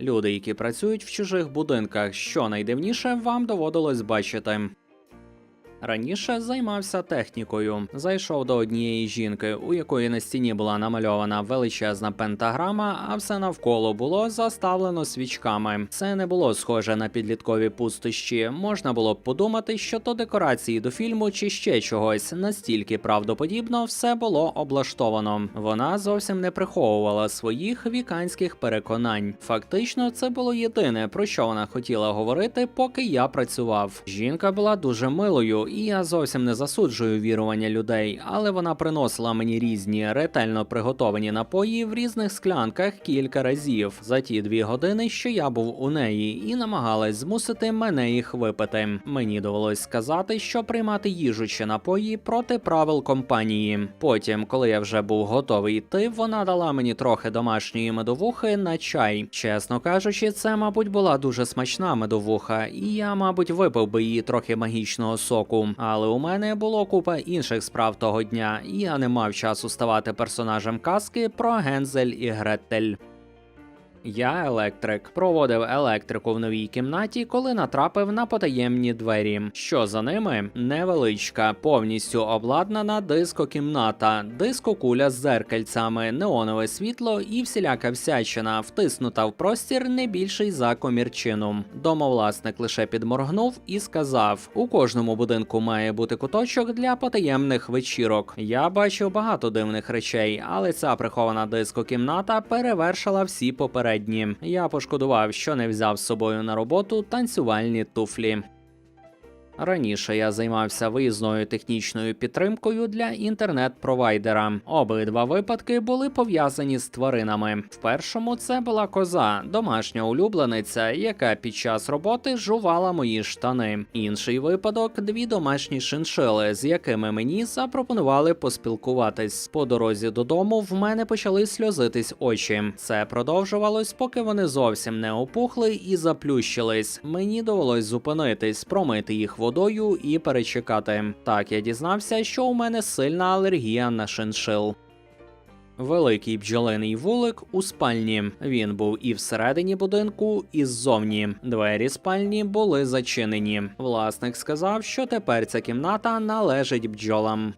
Люди, які працюють в чужих будинках, що найдивніше вам доводилось бачити. Раніше займався технікою. Зайшов до однієї жінки, у якої на стіні була намальована величезна пентаграма, а все навколо було заставлено свічками. Це не було схоже на підліткові пустощі. Можна було б подумати, що то декорації до фільму чи ще чогось. Настільки правдоподібно все було облаштовано. Вона зовсім не приховувала своїх віканських переконань. Фактично, це було єдине про що вона хотіла говорити, поки я працював. Жінка була дуже милою, і я зовсім не засуджую вірування людей, але вона приносила мені різні ретельно приготовані напої в різних склянках кілька разів за ті дві години, що я був у неї, і намагалась змусити мене їх випити. Мені довелось сказати, що приймати їжу чи напої проти правил компанії. Потім, коли я вже був готовий йти, вона дала мені трохи домашньої медовухи на чай. Чесно кажучи, це, мабуть, була дуже смачна медовуха, і я, мабуть, випив би її трохи магічного соку. Але у мене було купа інших справ того дня, і я не мав часу ставати персонажем казки про Гензель і Гретель. Я електрик проводив електрику в новій кімнаті, коли натрапив на потаємні двері. Що за ними? Невеличка, повністю обладнана дискокімната, дискокуля з зеркальцями, неонове світло і всіляка всячина, втиснута в простір не більший за комірчину. Домовласник лише підморгнув і сказав: у кожному будинку має бути куточок для потаємних вечірок. Я бачив багато дивних речей, але ця прихована дискокімната перевершила всі попередні. Я пошкодував, що не взяв з собою на роботу танцювальні туфлі. Раніше я займався виїзною технічною підтримкою для інтернет-провайдера. Обидва випадки були пов'язані з тваринами. В першому це була коза, домашня улюблениця, яка під час роботи жувала мої штани. Інший випадок дві домашні шиншили, з якими мені запропонували поспілкуватись. По дорозі додому в мене почали сльозитись очі. Це продовжувалось, поки вони зовсім не опухли і заплющились. Мені довелось зупинитись, промити їх водою і перечекати. Так я дізнався, що у мене сильна алергія на шиншил. Великий бджолиний вулик у спальні. Він був і всередині будинку, і ззовні. Двері спальні були зачинені. Власник сказав, що тепер ця кімната належить бджолам.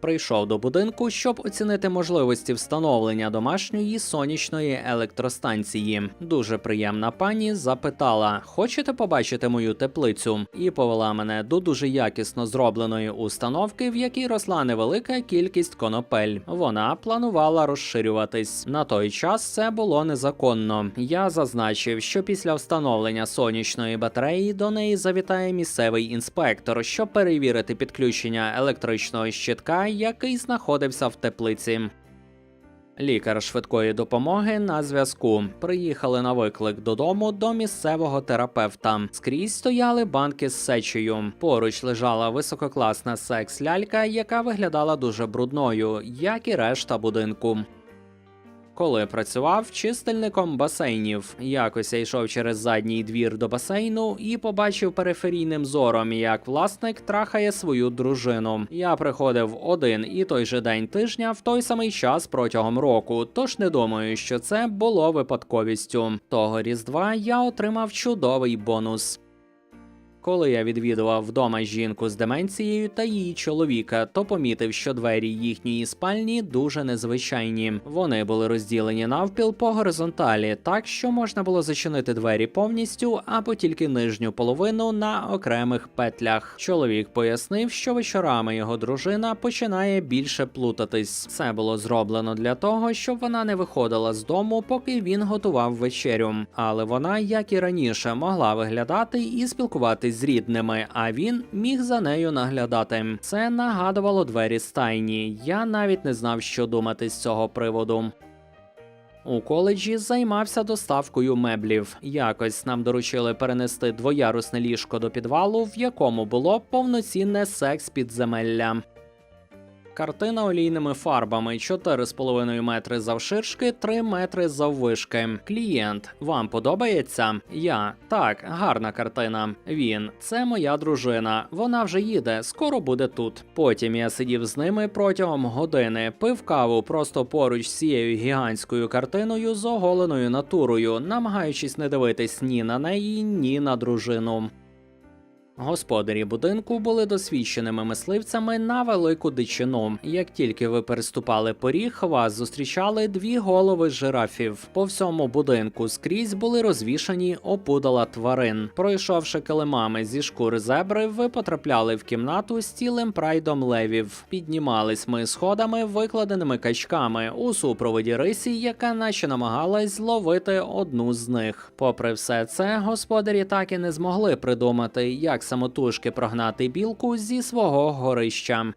Прийшов до будинку, щоб оцінити можливості встановлення домашньої сонячної електростанції. Дуже приємна пані запитала: Хочете побачити мою теплицю? І повела мене до дуже якісно зробленої установки, в якій росла невелика кількість конопель. Вона планувала розширюватись. На той час це було незаконно. Я зазначив, що після встановлення сонячної батареї до неї завітає місцевий інспектор, щоб перевірити підключення електричного щитка який знаходився в теплиці. Лікар швидкої допомоги на зв'язку. Приїхали на виклик додому до місцевого терапевта. Скрізь стояли банки з сечею. Поруч лежала висококласна секс-лялька, яка виглядала дуже брудною, як і решта будинку. Коли працював чистильником басейнів, якось я йшов через задній двір до басейну і побачив периферійним зором, як власник трахає свою дружину. Я приходив один і той же день тижня в той самий час протягом року, тож не думаю, що це було випадковістю. Того різдва я отримав чудовий бонус. Коли я відвідував вдома жінку з деменцією та її чоловіка, то помітив, що двері їхньої спальні дуже незвичайні. Вони були розділені навпіл по горизонталі, так що можна було зачинити двері повністю або тільки нижню половину на окремих петлях. Чоловік пояснив, що вечорами його дружина починає більше плутатись. Це було зроблено для того, щоб вона не виходила з дому, поки він готував вечерю. Але вона, як і раніше, могла виглядати і з рідними, а він міг за нею наглядати. Це нагадувало двері стайні. Я навіть не знав, що думати з цього приводу. У коледжі займався доставкою меблів. Якось нам доручили перенести двоярусне ліжко до підвалу, в якому було повноцінне секс підземелля. Картина олійними фарбами 4,5 метри завширшки, 3 метри заввишки. Клієнт, вам подобається? Я так, гарна картина. Він це моя дружина. Вона вже їде, скоро буде тут. Потім я сидів з ними протягом години, пив каву просто поруч з цією гігантською картиною з оголеною натурою, намагаючись не дивитись ні на неї, ні на дружину. Господарі будинку були досвідченими мисливцями на велику дичину. Як тільки ви переступали поріг, вас зустрічали дві голови жирафів. По всьому будинку скрізь були розвішані опудала тварин. Пройшовши килимами зі шкури зебри, ви потрапляли в кімнату з цілим прайдом левів. Піднімались ми сходами, викладеними качками у супроводі рисі, яка наче намагалась зловити одну з них. Попри все це, господарі так і не змогли придумати, як самотужки прогнати білку зі свого горища.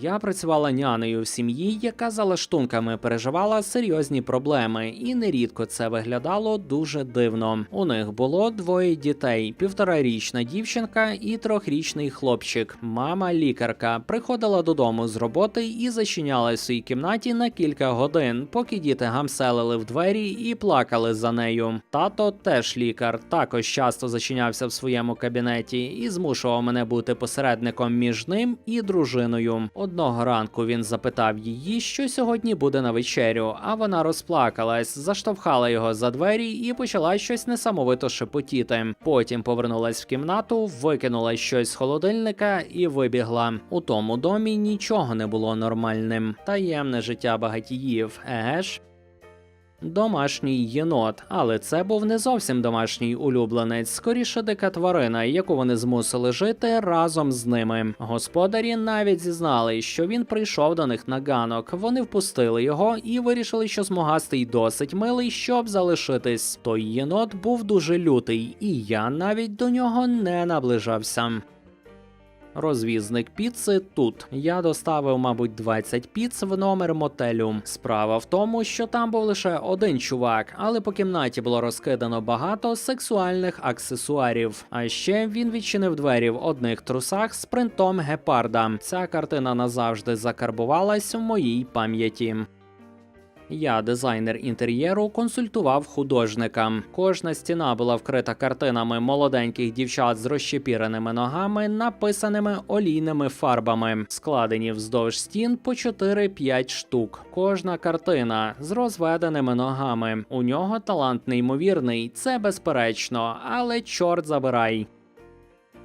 Я працювала нянею в сім'ї, яка за лаштунками переживала серйозні проблеми, і нерідко це виглядало дуже дивно. У них було двоє дітей: півторарічна дівчинка і трьохрічний хлопчик. Мама лікарка приходила додому з роботи і зачиняла в своїй кімнаті на кілька годин, поки діти гамселили в двері і плакали за нею. Тато теж лікар, також часто зачинявся в своєму кабінеті і змушував мене бути посередником між ним і дружиною. Одного ранку він запитав її, що сьогодні буде на вечерю, а вона розплакалась, заштовхала його за двері і почала щось несамовито шепотіти. Потім повернулась в кімнату, викинула щось з холодильника і вибігла. У тому домі нічого не було нормальним. Таємне життя багатіїв, еге ж? Домашній єнот, але це був не зовсім домашній улюбленець, скоріше дика тварина, яку вони змусили жити разом з ними. Господарі навіть зізнали, що він прийшов до них на ганок. Вони впустили його і вирішили, що змогастий досить милий, щоб залишитись. Той єнот був дуже лютий, і я навіть до нього не наближався. Розвізник піци тут. Я доставив, мабуть, 20 піц в номер мотелю. Справа в тому, що там був лише один чувак, але по кімнаті було розкидано багато сексуальних аксесуарів. А ще він відчинив двері в одних трусах з принтом гепарда. Ця картина назавжди закарбувалась в моїй пам'яті. Я, дизайнер інтер'єру, консультував художника. Кожна стіна була вкрита картинами молоденьких дівчат з розщепіреними ногами, написаними олійними фарбами, складені вздовж стін по 4-5 штук. Кожна картина з розведеними ногами. У нього талант неймовірний, це безперечно, але чорт забирай.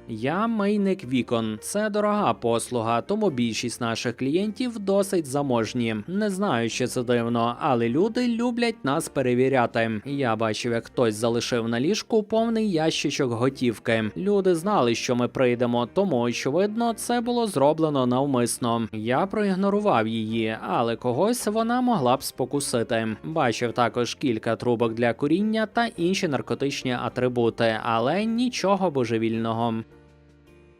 Я мийник вікон. Це дорога послуга, тому більшість наших клієнтів досить заможні. Не знаю, чи це дивно, але люди люблять нас перевіряти. Я бачив, як хтось залишив на ліжку повний ящичок готівки. Люди знали, що ми прийдемо, тому очевидно, це було зроблено навмисно. Я проігнорував її, але когось вона могла б спокусити. Бачив також кілька трубок для куріння та інші наркотичні атрибути, але нічого божевільного.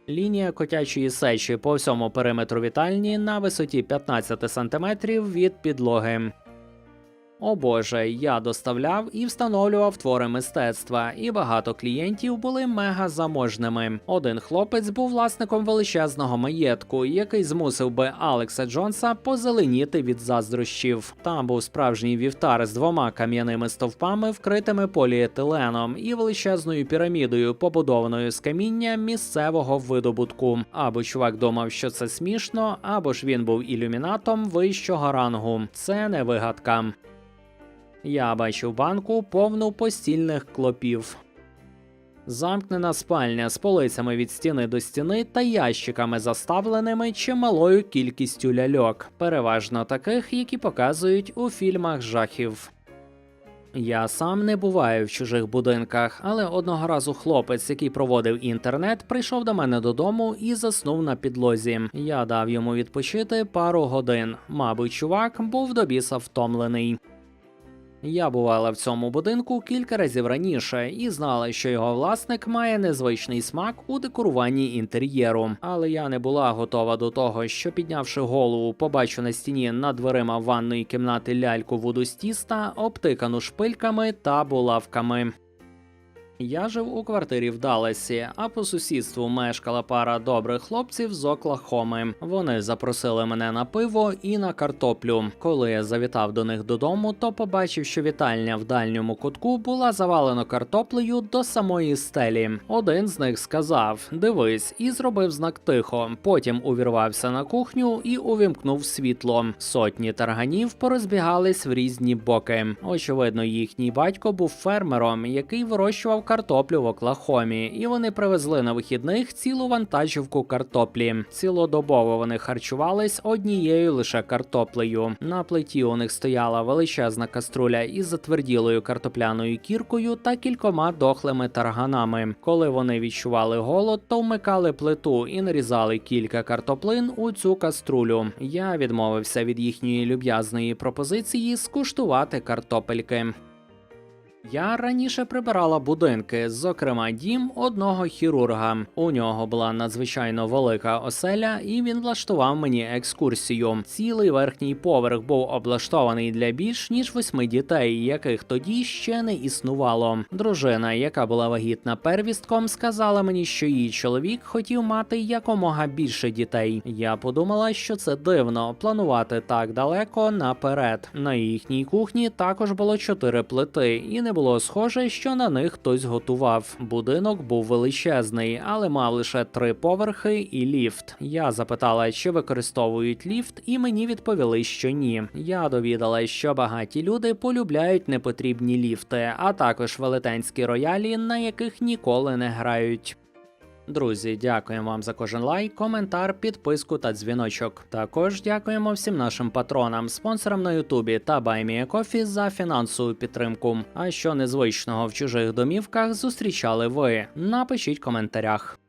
Лінія котячої сечі по всьому периметру вітальні на висоті 15 см від підлоги. О Боже, я доставляв і встановлював твори мистецтва, і багато клієнтів були мега заможними. Один хлопець був власником величезного маєтку, який змусив би Алекса Джонса позеленіти від заздрощів. Там був справжній вівтар з двома кам'яними стовпами, вкритими поліетиленом, і величезною пірамідою, побудованою з каміння місцевого видобутку. Або чувак думав, що це смішно, або ж він був ілюмінатом вищого рангу. Це не вигадка. Я бачив банку повну постільних клопів. Замкнена спальня з полицями від стіни до стіни та ящиками, заставленими чималою кількістю ляльок, переважно таких, які показують у фільмах жахів. Я сам не буваю в чужих будинках, але одного разу хлопець, який проводив інтернет, прийшов до мене додому і заснув на підлозі. Я дав йому відпочити пару годин. Мабуть, чувак був до біса втомлений. Я бувала в цьому будинку кілька разів раніше і знала, що його власник має незвичний смак у декоруванні інтер'єру. Але я не була готова до того, що піднявши голову, побачу на стіні над дверима ванної кімнати ляльку воду з тіста, обтикану шпильками та булавками. Я жив у квартирі в Далласі, а по сусідству мешкала пара добрих хлопців з Оклахоми. Вони запросили мене на пиво і на картоплю. Коли я завітав до них додому, то побачив, що вітальня в дальньому кутку була завалена картоплею до самої стелі. Один з них сказав: Дивись, і зробив знак тихо. Потім увірвався на кухню і увімкнув світло. Сотні тарганів порозбігались в різні боки. Очевидно, їхній батько був фермером, який вирощував картоплю в Оклахомі, і вони привезли на вихідних цілу вантажівку картоплі. Цілодобово вони харчувались однією лише картоплею. На плиті у них стояла величезна каструля із затверділою картопляною кіркою та кількома дохлими тарганами. Коли вони відчували голод, то вмикали плиту і нарізали кілька картоплин у цю каструлю. Я відмовився від їхньої люб'язної пропозиції скуштувати картопельки. Я раніше прибирала будинки, зокрема дім одного хірурга. У нього була надзвичайно велика оселя, і він влаштував мені екскурсію. Цілий верхній поверх був облаштований для більш ніж восьми дітей, яких тоді ще не існувало. Дружина, яка була вагітна первістком, сказала мені, що її чоловік хотів мати якомога більше дітей. Я подумала, що це дивно планувати так далеко наперед. На їхній кухні також було чотири плити, і не було схоже, що на них хтось готував. Будинок був величезний, але мав лише три поверхи і ліфт. Я запитала, чи використовують ліфт, і мені відповіли, що ні. Я довідала, що багаті люди полюбляють непотрібні ліфти, а також велетенські роялі, на яких ніколи не грають. Друзі, дякуємо вам за кожен лайк, коментар, підписку та дзвіночок. Також дякуємо всім нашим патронам, спонсорам на Ютубі та Баймієкофі за фінансову підтримку. А що незвичного в чужих домівках зустрічали ви? Напишіть в коментарях.